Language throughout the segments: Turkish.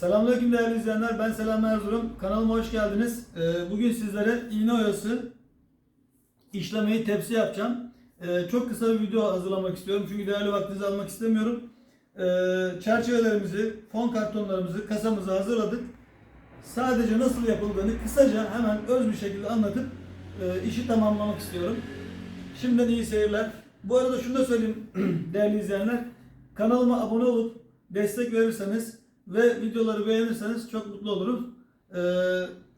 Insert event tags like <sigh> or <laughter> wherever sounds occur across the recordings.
Selamünaleyküm değerli izleyenler. Ben Selam Erzurum. Kanalıma hoş geldiniz. Ee, Bugün sizlere iğne oyası işlemeyi tepsi yapacağım. Ee, Çok kısa bir video hazırlamak istiyorum. Çünkü değerli vaktinizi almak istemiyorum. Ee, Çerçevelerimizi, fon kartonlarımızı kasamıza hazırladık. Sadece nasıl yapıldığını kısaca hemen öz bir şekilde anlatıp e, işi tamamlamak istiyorum. Şimdiden iyi seyirler. Bu arada şunu da söyleyeyim <clears throat> değerli izleyenler. Kanalıma abone olup destek verirseniz ve videoları beğenirseniz çok mutlu olurum. Ee,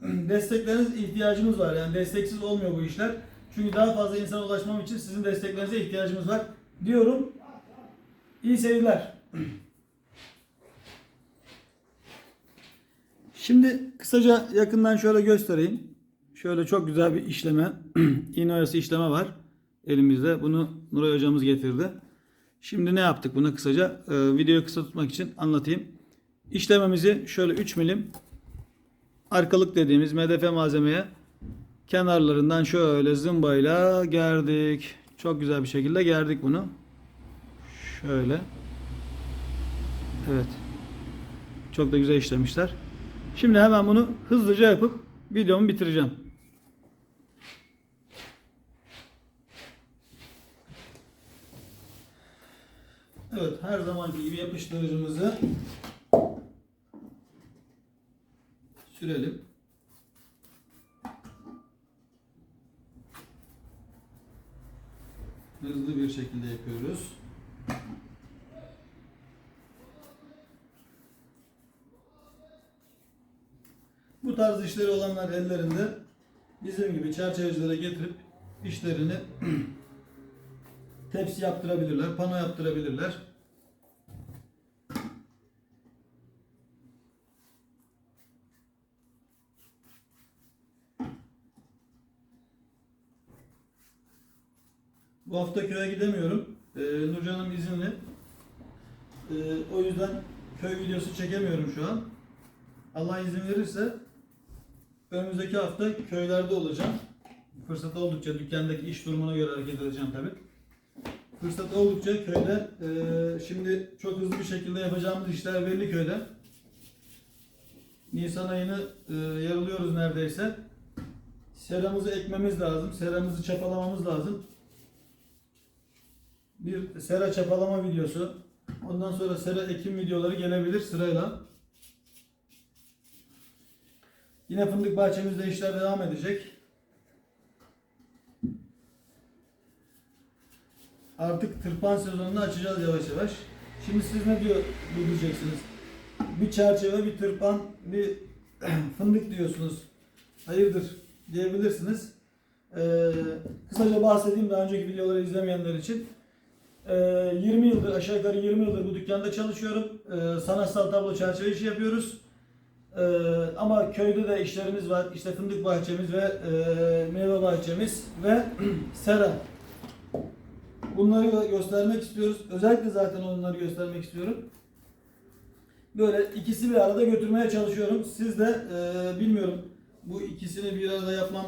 <clears throat> destekleriniz ihtiyacımız var. Yani desteksiz olmuyor bu işler. Çünkü daha fazla insana ulaşmam için sizin desteklerinize ihtiyacımız var diyorum. İyi seyirler. <clears throat> Şimdi kısaca yakından şöyle göstereyim. Şöyle çok güzel bir işleme, <clears throat> iğne oyası işleme var elimizde. Bunu Nuray hocamız getirdi. Şimdi ne yaptık bunu kısaca? Ee, videoyu kısa tutmak için anlatayım. İşlememizi şöyle 3 milim arkalık dediğimiz MDF malzemeye kenarlarından şöyle zımbayla gerdik. Çok güzel bir şekilde gerdik bunu. Şöyle. Evet. Çok da güzel işlemişler. Şimdi hemen bunu hızlıca yapıp videomu bitireceğim. Evet, her zamanki gibi yapıştırıcımızı sürelim. Hızlı bir şekilde yapıyoruz. Bu tarz işleri olanlar ellerinde bizim gibi çerçevecilere getirip işlerini <clears throat> tepsi yaptırabilirler, pano yaptırabilirler. Bu hafta köye gidemiyorum. Ee, Nurcan'ım izinli. Ee, o yüzden köy videosu çekemiyorum şu an. Allah izin verirse önümüzdeki hafta köylerde olacağım. Fırsat oldukça dükkandaki iş durumuna göre hareket edeceğim tabii. Fırsat oldukça köyde eee, şimdi çok hızlı bir şekilde yapacağımız işler belli köyde. Nisan ayını eee, yarılıyoruz neredeyse. Seramızı ekmemiz lazım. Seramızı çapalamamız lazım. Bir sera çapalama videosu. Ondan sonra sera ekim videoları gelebilir sırayla. Yine fındık bahçemizde işler devam edecek. Artık tırpan sezonunu açacağız yavaş yavaş. Şimdi siz ne diyor bu diyeceksiniz? Bir çerçeve, bir tırpan, bir <clears throat> fındık diyorsunuz. Hayırdır diyebilirsiniz. Ee, kısaca bahsedeyim daha önceki videoları izlemeyenler için. Ee, 20 yıldır, aşağı yukarı 20 yıldır bu dükkanda çalışıyorum. Ee, sanatsal tablo çerçeve işi yapıyoruz. Ee, ama köyde de işlerimiz var. İşte fındık bahçemiz ve e, meyve bahçemiz ve <clears throat> sera. Bunları gö- göstermek istiyoruz. Özellikle zaten onları göstermek istiyorum. Böyle ikisi bir arada götürmeye çalışıyorum. Siz de e, bilmiyorum bu ikisini bir arada yapmam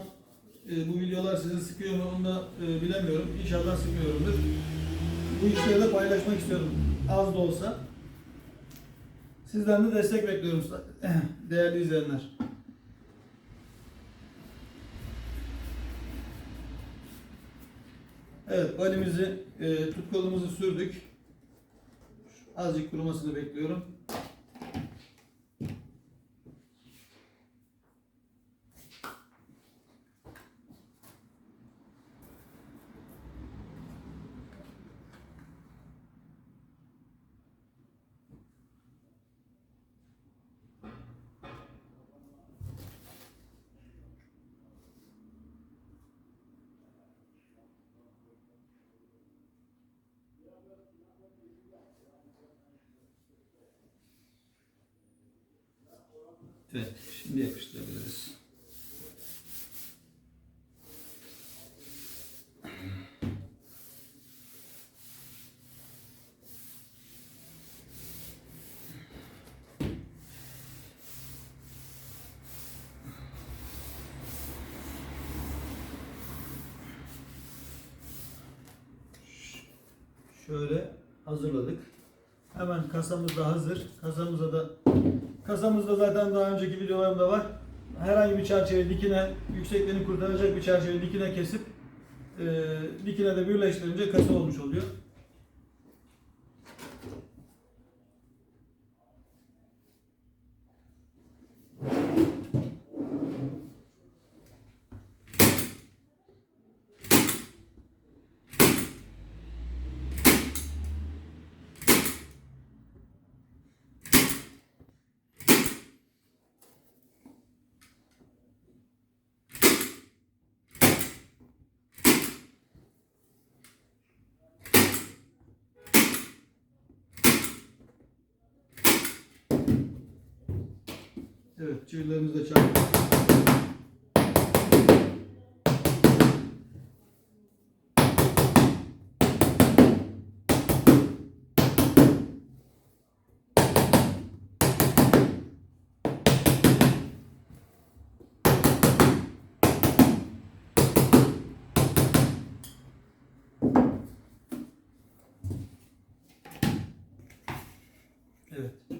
e, bu videolar sizi sıkıyor mu onu da bilemiyorum. İnşallah sıkmıyorumdur. Bu işleri de paylaşmak istiyorum. Az da olsa. Sizden de destek bekliyorum <clears throat> değerli izleyenler. Evet balimizi, e, tutkalımızı sürdük. Azıcık kurumasını bekliyorum. Evet, şimdi yapıştırabiliriz. Şöyle hazırladık. Hemen kasamız da hazır. Kasamıza da Kasamızda zaten daha önceki videolarımda var. Herhangi bir çerçeve dikine, yüksekliğini kurtaracak bir çerçeve dikine kesip e, dikine de birleştirince kasa olmuş oluyor. Evet, çivilerimizi de çaktık. Evet.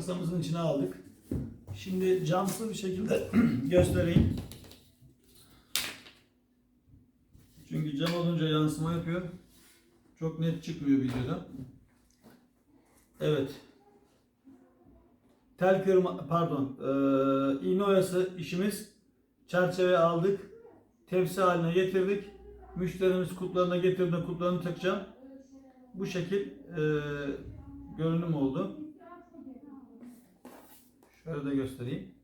Kasamızın içine aldık. Şimdi camsız bir şekilde <clears throat> göstereyim. Çünkü cam olunca yansıma yapıyor. Çok net çıkmıyor videoda. Evet. Tel kırma, pardon, eee iğne oyası işimiz. Çerçeve aldık. Tepsi haline getirdik. Müşterimiz kutlarına getirdiğinde kutlarını takacağım. Bu şekil eee, görünüm oldu. Şöyle de göstereyim.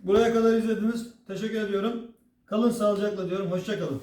Buraya kadar izlediniz. Teşekkür ediyorum. Kalın sağlıcakla diyorum. Hoşça kalın.